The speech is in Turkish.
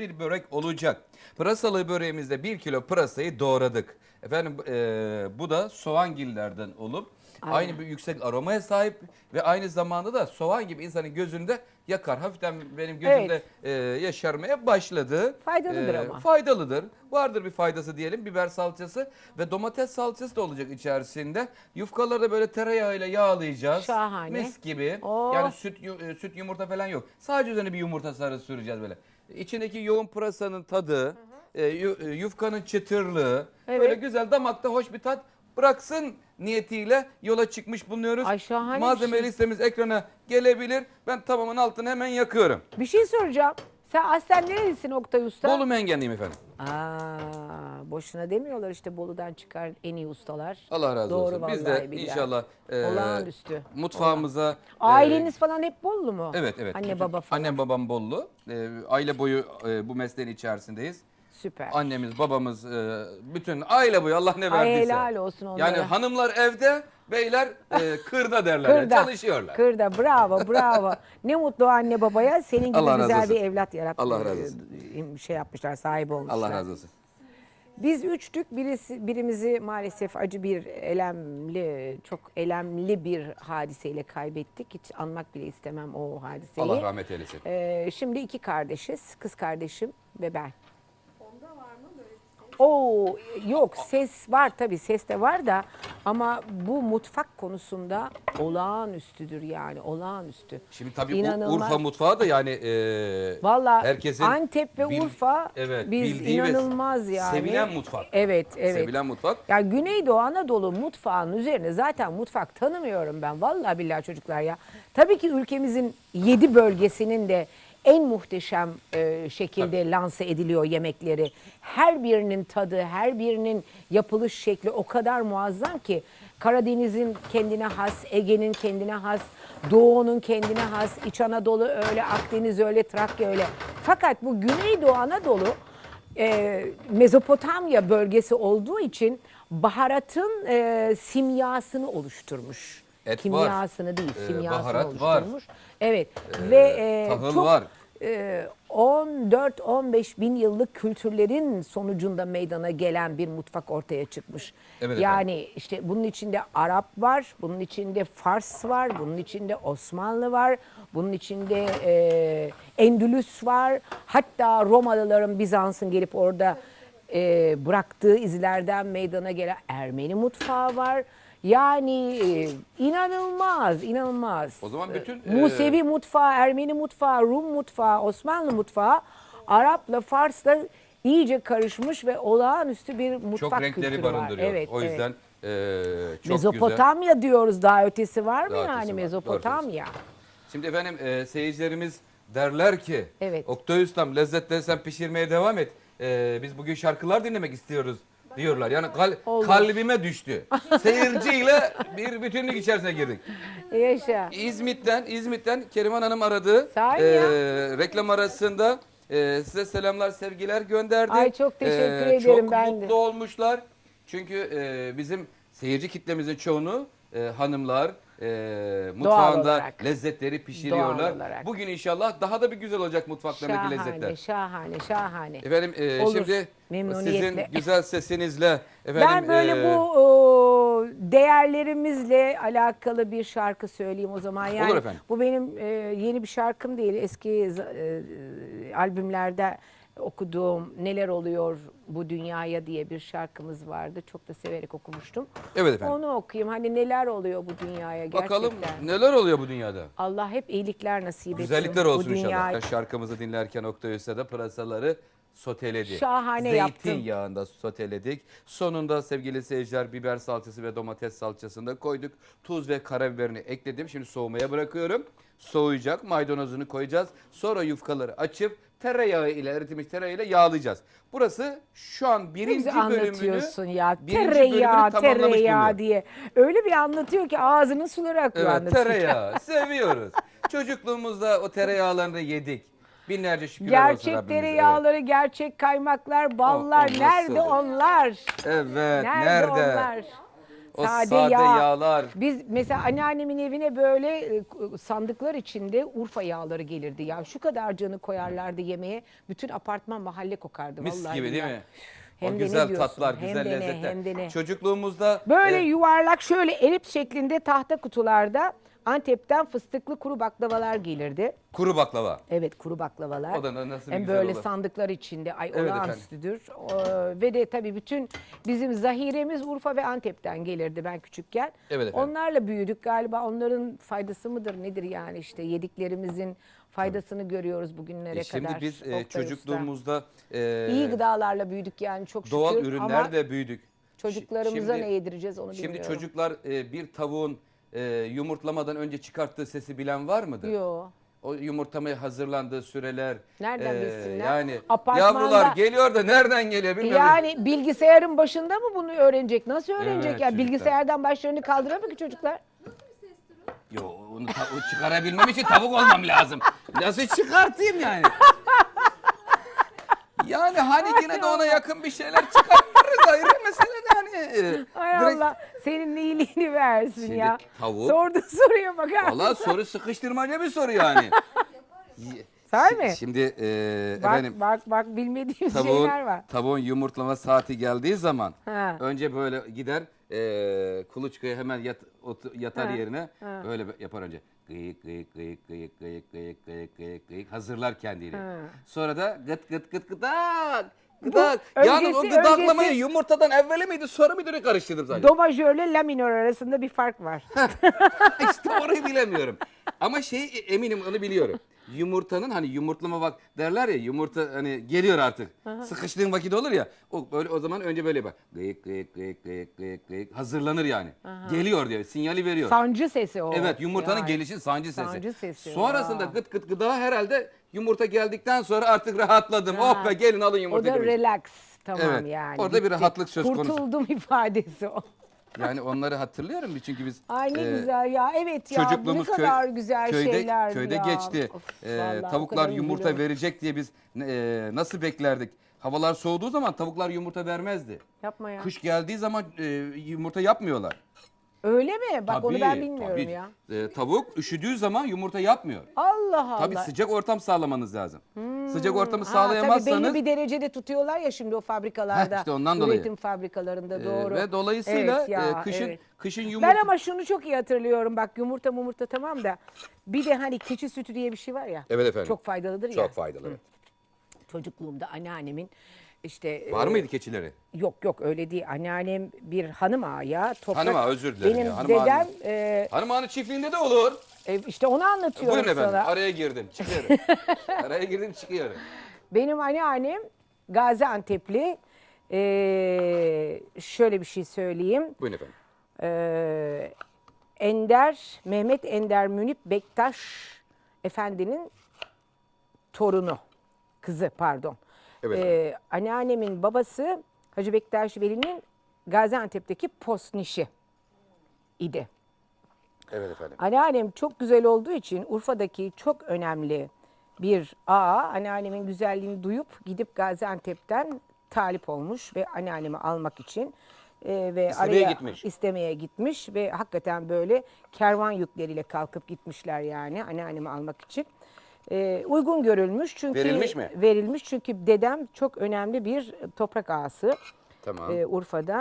bir börek olacak. Pırasalı böreğimizde 1 kilo pırasayı doğradık. Efendim e, bu da soğangillerden olup Aynen. aynı bir yüksek aromaya sahip ve aynı zamanda da soğan gibi insanın gözünde yakar. Hafiften benim gözümde e, yaşarmaya başladı. Faydalıdır E, ama. Faydalıdır. Vardır bir faydası diyelim. Biber salçası ve domates salçası da olacak içerisinde. Yufkaları da böyle tereyağıyla yağlayacağız. Şahane. Mis gibi. Oh. Yani süt yu- e, süt yumurta falan yok. Sadece üzerine bir yumurta sarısı süreceğiz böyle. İçindeki yoğun pırasanın tadı, e, yu- e, yufkanın çıtırlığı, Evet. böyle güzel damakta hoş bir tat bıraksın niyetiyle yola çıkmış bulunuyoruz. Ay şahane bir Malzeme şey. listemiz ekrana gelebilir. Ben tamamın altını hemen yakıyorum. Bir şey soracağım. Sen aslen nerelisin Oktay Usta? Bolu mengenliyim efendim. Aa, boşuna demiyorlar işte Bolu'dan çıkar en iyi ustalar. Allah razı Doğru olsun. Biz vallahi de billahi. inşallah e, Olağanüstü. mutfağımıza e, Aileniz falan hep Bollu mu? Evet evet. Anne baba falan. Annem babam Bollu. Ee, aile boyu e, bu mesleğin içerisindeyiz. Süper. Annemiz, babamız, e, bütün aile boyu Allah ne Ay verdiyse. helal olsun onlara. Yani hanımlar evde, beyler e, kırda derler. Kırda. çalışıyorlar. Kırda bravo bravo. ne mutlu anne babaya senin gibi Allah razı güzel olsun. bir evlat yaratmış. Allah razı olsun. Şey yapmışlar sahip olmuşlar. Allah razı olsun. Biz üçtük birisi, birimizi maalesef acı bir elemli çok elemli bir hadiseyle kaybettik. Hiç anmak bile istemem o hadiseyi. Allah rahmet eylesin. Ee, şimdi iki kardeşiz. Kız kardeşim ve ben. Oo yok ses var tabii ses de var da ama bu mutfak konusunda olağanüstüdür yani olağanüstü. Şimdi tabii İnanılmaz. Urfa mutfağı da yani e, Valla herkesin Antep ve bil- Urfa evet, biz bildiği ve inanılmaz yani. sevilen mutfak. Evet evet. sevilen mutfak. Ya Güneydoğu Anadolu mutfağının üzerine zaten mutfak tanımıyorum ben. Vallahi billahi çocuklar ya. Tabii ki ülkemizin yedi bölgesinin de en muhteşem e, şekilde lanse ediliyor yemekleri. Her birinin tadı, her birinin yapılış şekli o kadar muazzam ki Karadeniz'in kendine has, Ege'nin kendine has, Doğu'nun kendine has, İç Anadolu öyle, Akdeniz öyle, Trakya öyle. Fakat bu Güneydoğu Anadolu e, Mezopotamya bölgesi olduğu için baharatın e, simyasını oluşturmuş. Et var, Kimyasını değil, e, simyasını baharat var. oluşturmuş. Evet ve e, tahıl çok var. e, 14-15 bin yıllık kültürlerin sonucunda meydana gelen bir mutfak ortaya çıkmış. Evet yani işte bunun içinde Arap var, bunun içinde Fars var, bunun içinde Osmanlı var, bunun içinde e, Endülüs var. Hatta Romalıların Bizans'ın gelip orada e, bıraktığı izlerden meydana gelen Ermeni mutfağı var. Yani e, inanılmaz, inanılmaz. O zaman bütün, E, Musevi e, mutfağı, Ermeni mutfağı, Rum mutfağı, Osmanlı mutfağı Arap'la Fars'la iyice karışmış ve olağanüstü bir mutfak Çok renkleri kültürü var. barındırıyor. Evet, o evet. yüzden e, çok güzel. Mezopotamya diyoruz daha ötesi var mı Daha ötesi yani var, Mezopotamya? Şimdi efendim e, seyircilerimiz derler ki Evet. Oktay Ustam lezzetleri sen pişirmeye devam et. E, biz bugün şarkılar dinlemek istiyoruz diyorlar. Yani kal- Olur. kalbime düştü. Seyirciyle bir bütünlük içerisine girdik. Yaşa. İzmit'ten İzmit'ten Keriman Hanım aradı. Sahi ya. reklam arasında e, size selamlar sevgiler gönderdi. Ay, çok teşekkür ederim Çok ben de. mutlu olmuşlar. Çünkü e, bizim seyirci kitlemizin çoğunu e, hanımlar e, mutfağında olarak. lezzetleri pişiriyorlar. Olarak. Bugün inşallah daha da bir güzel olacak mutfaklarındaki Şahane, lezzetler. şahane, şahane. Efendim e, Olur, şimdi memnuniyetle. sizin güzel sesinizle efendim ben böyle e, bu o, değerlerimizle alakalı bir şarkı söyleyeyim o zaman. Yani Olur efendim. Bu benim e, yeni bir şarkım değil. Eski e, e, albümlerde okuduğum Neler Oluyor Bu Dünyaya diye bir şarkımız vardı. Çok da severek okumuştum. Evet efendim. Onu okuyayım. Hani neler oluyor bu dünyaya gerçekten. bakalım neler oluyor bu dünyada. Allah hep iyilikler nasip etsin. Güzellikler bu olsun inşallah. dünyaya. Ya Şarkımızı dinlerken Oktay Usta da pırasaları soteledi. Şahane yaptın. Zeytinyağında soteledik. Sonunda sevgili seyirciler biber salçası ve domates salçasını da koyduk. Tuz ve karabiberini ekledim. Şimdi soğumaya bırakıyorum. Soğuyacak. Maydanozunu koyacağız. Sonra yufkaları açıp tereyağı ile eritilmiş tereyağı ile yağlayacağız. Burası şu an birinci bölümünü anlatıyorsun ya. birinci Tereyağı, bölümünü tereyağı diye. Öyle bir anlatıyor ki ağzının suları akıyor Evet anlatıyor. tereyağı seviyoruz. Çocukluğumuzda o tereyağlarını yedik. Binlerce olsun Gerçek tereyağları, gerçek kaymaklar, ballar O- nerede onlar? Evet, evet Nerede, nerede? onlar? O sade, sade yağ. yağlar. Biz mesela anneannemin evine böyle e, sandıklar içinde Urfa yağları gelirdi ya. Şu kadar canı koyarlardı yemeğe. Bütün apartman mahalle kokardı Mis vallahi gibi değil billahi. mi? Hem o güzel diyorsun? tatlar, Hem güzel de ne, lezzetler. hem de ne. Çocukluğumuzda Böyle e, yuvarlak şöyle elips şeklinde tahta kutularda Antep'ten fıstıklı kuru baklavalar gelirdi. kuru baklava. Evet kuru baklavalar. O da na- nasıl bir Hem güzel böyle olur. sandıklar içinde. Ay Evet olağanüstüdür. Ee, ve de tabii bütün bizim zahiremiz Urfa ve Antep'ten gelirdi ben küçükken. Evet efendim. Onlarla büyüdük galiba. Onların faydası mıdır nedir yani işte yediklerimizin faydasını görüyoruz bugünlere E, şimdi kadar. biz e, Oktay Usta. çocukluğumuzda e, iyi gıdalarla büyüdük yani çok şükür. doğal ama ürünlerle büyüdük. çocuklarımıza Şimdi- ne yedireceğiz onu Şimdi bilmiyorum. çocuklar e, bir tavuğun e, yumurtlamadan önce çıkarttığı sesi bilen var mıdır? Yo. O yumurtamaya hazırlandığı süreler. Nereden e, bilsinler? Yani Apartmanda- yavrular geliyor da nereden geliyor bilmiyorum. Yani bilgisayarın başında mı bunu öğrenecek? Nasıl öğrenecek Evet, ya? çocuklar. Bilgisayardan başlarını kaldıramıyor ki çocuklar. Yo onu çıkarabilmem için tavuk olmam lazım. Nasıl çıkartayım yani? Yani hani yine de ona yakın bir şeyler çıkartırız ayrı mesele de yani. Allah senin iyiliğini versin Şimdi ya. tavuk- Sordu soruya bakar Valla soru sıkıştırmaca bir soru yani. Sahi mi? Şimdi e, Bak efendim bak bak bilmediğim tavuğun, şeyler var. tavuğun yumurtlama saati geldiği zaman Ha. önce böyle gider e, kuluçkaya hemen yat, otu- yatar Ha, yerine ha. böyle yapar önce. Gıyık gıyık gıyık gıyık gıyık gıyık gıyık gıyık gıyık hazırlar kendini. Ha. Sonra da gıt gıt gıt gıdak gıdak. öncesi- Yani o gıdaklamayı öncesi- yumurtadan evveli miydi sonra mıydı karıştırdım sadece. Do majörle la minör arasında bir fark var. işte orayı bilemiyorum. Ama şey eminim onu biliyorum. Yumurtanın hani yumurtlama bak derler ya yumurta hani geliyor artık. Sıkıştığın vakit olur ya. O böyle o zaman önce böyle bak. Gıyık gıyık gıyık gıyık gıyık gıyık hazırlanır yani. Geliyor diyor. Sinyali veriyor. Sancı sesi o. Evet yumurtanın Yani. gelişi sancı sesi. Sancı sesi, Sonrasında vay. gıt gıt gıda herhalde yumurta geldikten sonra artık rahatladım. Oh be gelin alın O yumurta da gibi. relax tamam Evet, yani. orada bir rahatlık söz konusu. Kurtuldum ifadesi o. Yani onları hatırlıyorum çünkü biz Ay ne e, güzel ya. Evet ya çocukluğumuz ne köy- kadar güzel köyde, şeyler köyde ya. geçti. Of, vallahi o tavuklar kadar yumurta üzülüyorum. verecek diye biz e, nasıl beklerdik? Havalar soğuduğu zaman tavuklar yumurta vermezdi. Yapma ya. Kış geldiği zaman e, yumurta yapmıyorlar. Öyle mi? Bak onu ben bilmiyorum tabii. ya. E, tavuk üşüdüğü zaman yumurta yapmıyor. Allah Allah. Tabii sıcak ortam sağlamanız lazım. Sıcak ortamı Ha, sağlayamazsanız Tabii belli bir derecede tutuyorlar ya şimdi o fabrikalarda. Heh, işte ondan dolayı. Üretim fabrikalarında e, doğru. ve dolayısıyla Evet ya, e, kışın evet. kışın yumurta Ben ama şunu çok iyi hatırlıyorum bak yumurta mumurta tamam da bir de hani keçi sütü diye bir şey var ya. Evet efendim. Çok faydalıdır ya. çok faydalı. evet. Çocukluğumda anneannemin işte Var e, mıydı keçileri? Yok yok öyle değil. Anneannem bir hanım ağa ya. Toprak, Hanım ağa, özür dilerim Benim ya, hanım dedem e, Hanım ağanın çiftliğinde de olur. e, işte onu anlatıyorum Buyurun efendim. sana. Araya girdim. Çıkıyorum. Araya girdim çıkıyorum. Benim anneannem Gaziantep'li. Ee, şöyle bir şey söyleyeyim. Buyurun efendim. Ee, Ender, Mehmet Ender Münip Bektaş Efendi'nin torunu. Kızı pardon. Evet. Ee, anneannemin babası Hacı Bektaş Veli'nin Gaziantep'teki posnişi idi. Evet efendim. Anneannem çok güzel olduğu için Urfa'daki çok önemli bir ağa anneannemin güzelliğini duyup gidip Gaziantep'ten talip olmuş ve anneannemi almak için e, ve İstemeye araya gitmiş. istemeye gitmiş ve hakikaten böyle kervan yükleriyle kalkıp gitmişler yani anneannemi almak için. E, uygun görülmüş çünkü Verilmiş mi? Verilmiş çünkü dedem çok önemli bir toprak ağası Tamam. e, Urfa'da.